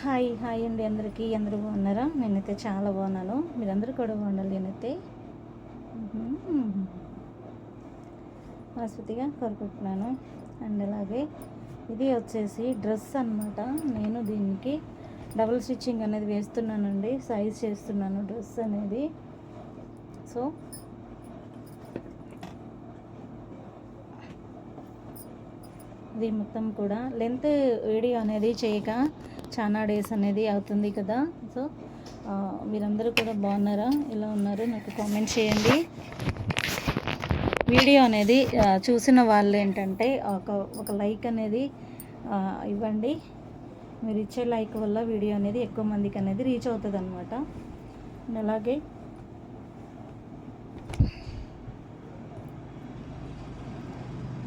Hi hi అండి అందరికీ. అందరూ బాగున్నారా? నేనైతే చాలా బాగున్నాను. మీరందరూ కూడా బాగుండాలి నేనైతే. మనస్ఫూర్తిగా కోరుకుంటున్నాను. అండ్ అలాగే ఇది వచ్చేసి డ్రెస్ అన్నమాట. నేను దీనికి డబుల్ స్టిచ్చింగ్ అనేది వేస్తున్నానండి. సైజ్ చేస్తున్నాను డ్రెస్ అనేది. సో ఇది మొత్తం కూడా. లెంత్ వీడియో అనేది చేయక చాలా డేస్ అనేది అవుతుంది కదా. సో మీరందరూ కూడా బాగున్నారా? ఇలా ఉన్నారు? నాకు కామెంట్ చేయండి. వీడియో అనేది చూసిన వాళ్ళు ఏంటంటే ఒక ఒక లైక్ అనేది ఇవ్వండి. మీరు ఇచ్చే లైక్ వల్ల వీడియో అనేది ఎక్కువ మందికి అనేది రీచ్ అవుతుంది అనమాట అలాగే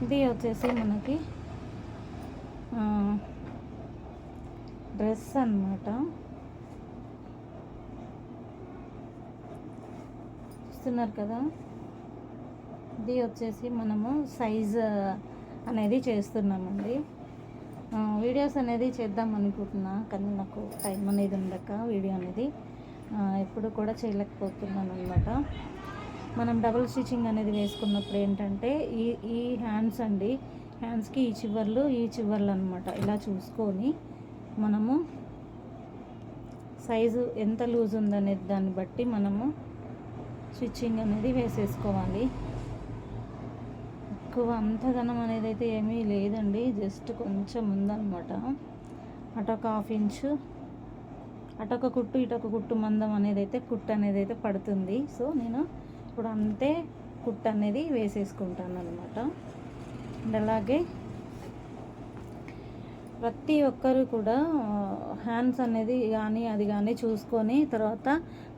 ఇది వచ్చేసి మనకి డ్రెస్ అన్నమాట. చూస్తున్నారు కదా? ఇది వచ్చేసి మనము సైజ్ అనేది చేస్తున్నామండి. వీడియోస్ అనేది చేద్దాం అనుకుంటున్నా కానీ నాకు టైం అనేది ఉండక వీడియో అనేది. ఎప్పుడు కూడా చేయలేకపోతున్నాను అనమాట మనం డబుల్ స్టిచ్చింగ్ అనేది వేసుకున్నప్పుడు ఏంటంటే ఈ ఈ హ్యాండ్స్ అండి హ్యాండ్స్కి ఈ చివర్లు ఈ చివర్లు అనమాట ఇలా చూసుకొని మనము సైజు ఎంత లూజ్ ఉందనేది దాన్ని బట్టి మనము స్టిచ్చింగ్ అనేది వేసేసుకోవాలి. ఎక్కువ అంతగనం అనేది అయితే ఏమీ లేదండి. జస్ట్ కొంచెం ఉందనమాట అటొక హాఫ్ ఇంచు అటొక కుట్టు ఇటొక కుట్టు మందం అనేది అయితే కుట్టు అనేది అయితే పడుతుంది. సో నేను ఇప్పుడు అంతే కుట్టు అనేది వేసేసుకుంటాను అనమాట అండ్ అలాగే ప్రతి ఒక్కరు కూడా హ్యాండ్స్ అనేది కానీ అది కానీ చూసుకొని తర్వాత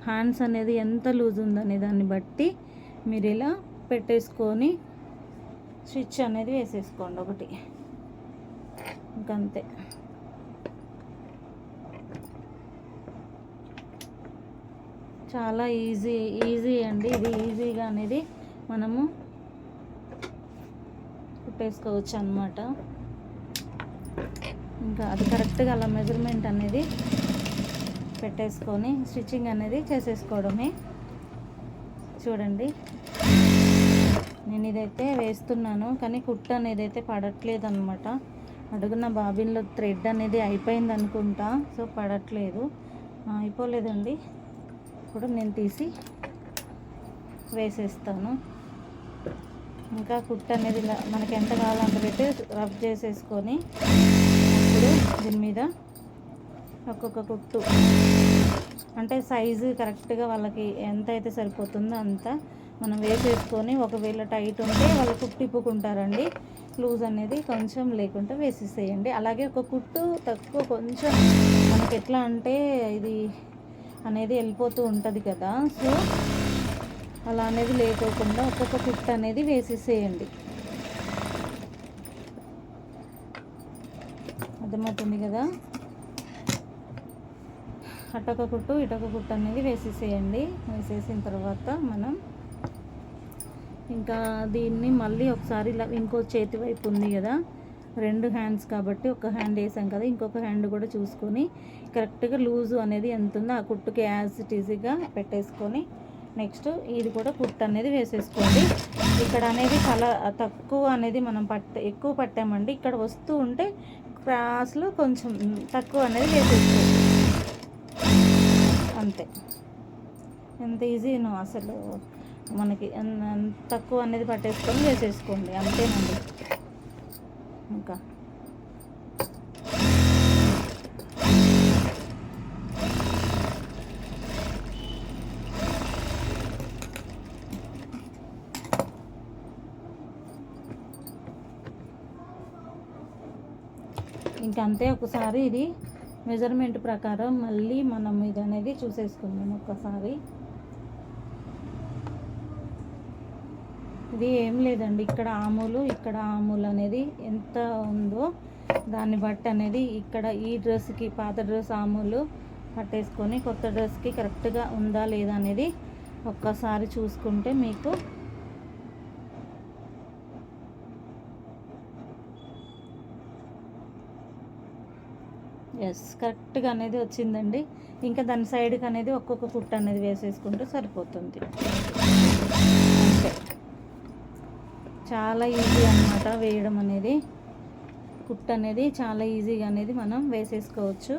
హ్యాండ్స్ అనేది ఎంత లూజ్ ఉందనే దాన్ని బట్టి మీరు ఇలా పెట్టేసుకొని స్విచ్ అనేది వేసేసుకోండి ఒకటి. ఇంకంతే. చాలా ఈజీ ఈజీ అండి. ఇది ఈజీగా అనేది మనము కుట్టేసుకోవచ్చు అనమాట ఇంకా అది కరెక్ట్గా అలా మెజర్మెంట్ అనేది పెట్టేసుకొని స్టిచ్చింగ్ అనేది చేసేసుకోవడమే. చూడండి. నేను ఇదైతే వేస్తున్నాను కానీ కుట్ట అనేది అయితే పడట్లేదు అనమాట అడుగున బాబిన్లో థ్రెడ్ అనేది అయిపోయింది అనుకుంటా సో పడట్లేదు. అయిపోలేదండి. ఇప్పుడు నేను తీసి వేసేస్తాను. ఇంకా కుట్టు అనేది ఇలా మనకి ఎంత కావాలో అంత పెట్టి రబ్ చేసేసుకొని అప్పుడు దీని మీద ఒక్కొక్క కుట్టు. అంటే సైజు కరెక్ట్గా వాళ్ళకి ఎంత అయితే సరిపోతుందో అంత మనం వేసేసుకొని ఒకవేళ టైట్ ఉంటే వాళ్ళు కుట్టు ఇప్పుకుంటారండి లూజ్ అనేది కొంచెం లేకుండా వేసేసేయండి. అలాగే ఒక కుట్టు తక్కువ కొంచెం మనకి ఎట్లా అంటే ఇది అనేది వెళ్ళిపోతూ ఉంటుంది కదా. సో అలా అనేది లేకోకుండా ఒక్కొక్క కుట్టు అనేది వేసేసేయండి. అర్థమవుతుంది కదా? అటొక కుట్టు ఇటొక కుట్టు అనేది వేసేసేయండి. వేసేసిన తర్వాత మనం ఇంకా దీన్ని మళ్ళీ ఒకసారి ఇలా ఇంకో చేతి వైపు ఉంది కదా? రెండు హ్యాండ్స్ కాబట్టి ఒక హ్యాండ్ వేసాం కదా ఇంకొక హ్యాండ్ కూడా చూసుకొని కరెక్ట్గా లూజు అనేది ఎంత ఉందో ఆ కుట్టుకి యాజ్ ఇట్ ఈజీగా పెట్టేసుకొని నెక్స్ట్ ఇది కూడా కుట్టు అనేది వేసేసుకోండి. ఇక్కడ అనేది చాలా తక్కువ అనేది మనం పట్ట ఎక్కువ పట్టామండి. ఇక్కడ వస్తూ ఉంటే క్రాస్లో కొంచెం తక్కువ అనేది వేసేసుకోండి. అంతే. ఎంత ఈజీనో అసలు మనకి తక్కువ అనేది పట్టేసుకొని వేసేసుకోండి. అంతేనండి. ఇంకా ఇంకా అంతే ఒకసారి ఇది మెజర్మెంట్ ప్రకారం మళ్ళీ మనం ఇది అనేది చూసేసుకుందాం ఒక్కసారి. ఇది ఏం లేదండి ఇక్కడ ఆములు ఇక్కడ ఆములు అనేది ఎంత ఉందో దాన్ని బట్టి అనేది ఇక్కడ ఈ డ్రెస్కి పాత డ్రెస్ ఆములు పట్టేసుకొని కొత్త డ్రెస్కి కరెక్ట్గా ఉందా లేదా అనేది ఒక్కసారి చూసుకుంటే మీకు ఎస్ కరెక్ట్గా అనేది వచ్చిందండి. ఇంకా దాని సైడ్కి అనేది ఒక్కొక్క కుట్ట అనేది వేసేసుకుంటే సరిపోతుంది. అంతే చాలా ఈజీ అన్నమాట వేయడం అనేది. కుట్ట అనేది చాలా ఈజీగా అనేది మనం వేసేసుకోవచ్చు.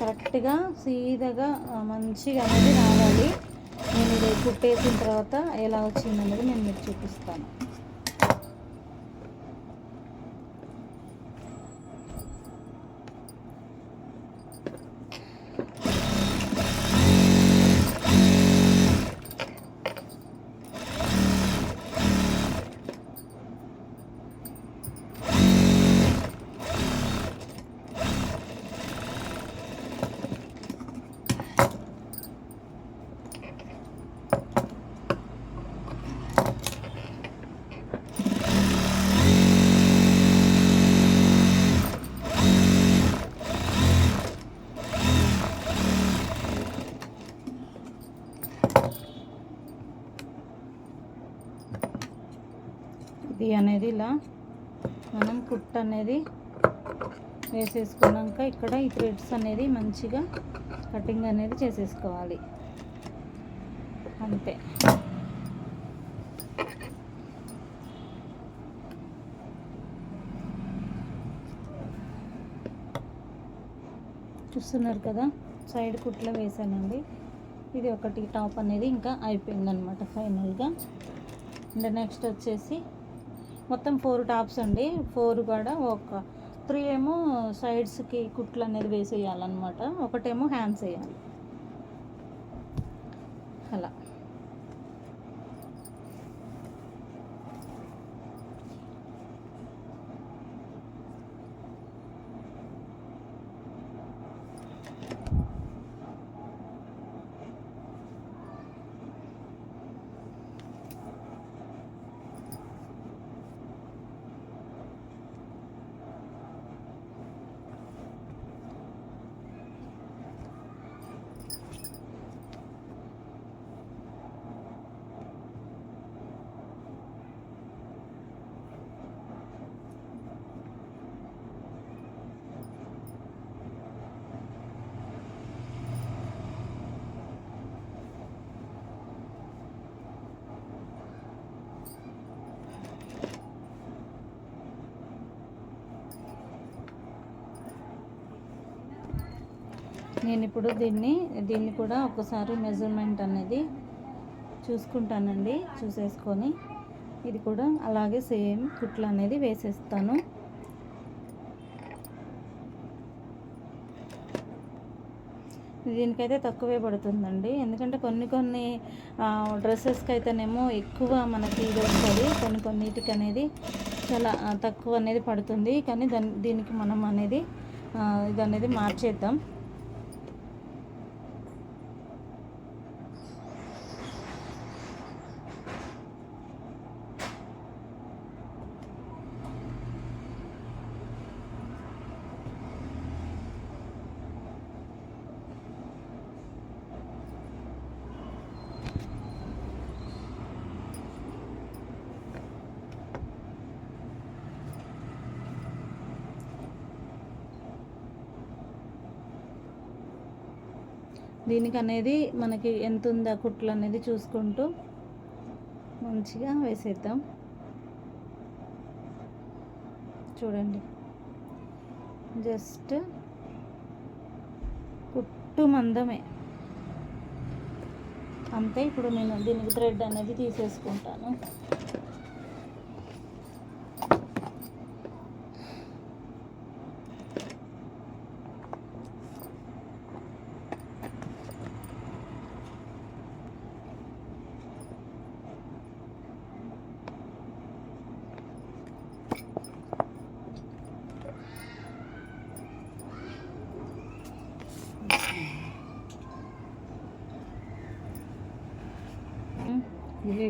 కరెక్ట్గా సీదాగా మంచిగా అనేది రావాలి. నేను ఇది కుట్టేసిన తర్వాత ఎలా వచ్చిందనేది నేను మీకు చూపిస్తాను. ఇది అనేది ఇలా మనం కుట్ అనేది వేసేసుకున్నాక ఇక్కడ ఈ థ్రెడ్స్ అనేది మంచిగా కటింగ్ అనేది చేసేసుకోవాలి. అంతే. చూస్తున్నారు కదా సైడ్ కుట్లో వేసానండి. ఇది ఒకటి టాప్ అనేది ఇంకా అయిపోయిందనమాట ఫైనల్గా. అండ్ నెక్స్ట్ వచ్చేసి మొత్తం ఫోర్ టాప్స్ అండి. ఫోర్ కూడా ఒక త్రీ ఏమో సైడ్స్కి కుట్లు అనేది వేసేయాలన్నమాట. ఒకటేమో హ్యాండ్స్ వేయాలి. అలా. నేను ఇప్పుడు దీన్ని దీన్ని కూడా ఒకసారి మెజర్మెంట్ అనేది చూసుకుంటానండి చూసేసుకొని ఇది కూడా అలాగే సేమ్ కుట్లు అనేది వేసేస్తాను. దీనికైతే తక్కువే పడుతుందండి. ఎందుకంటే కొన్ని కొన్ని డ్రెస్సెస్కి అయితేనేమో ఎక్కువ మనకి ఇది వస్తుంది. కొన్ని కొన్నిటికి అనేది చాలా తక్కువ అనేది పడుతుంది. కానీ దాని దీనికి మనం అనేది ఇది అనేది మార్చేద్దాం. దీనికి అనేది మనకి ఎంత ఉందా కుట్లు అనేది చూసుకుంటూ మంచిగా వేసేద్దాం. చూడండి. జస్ట్ కుట్టు మందమే. అంతే ఇప్పుడు నేను దీనికి థ్రెడ్ అనేది తీసేసుకుంటాను.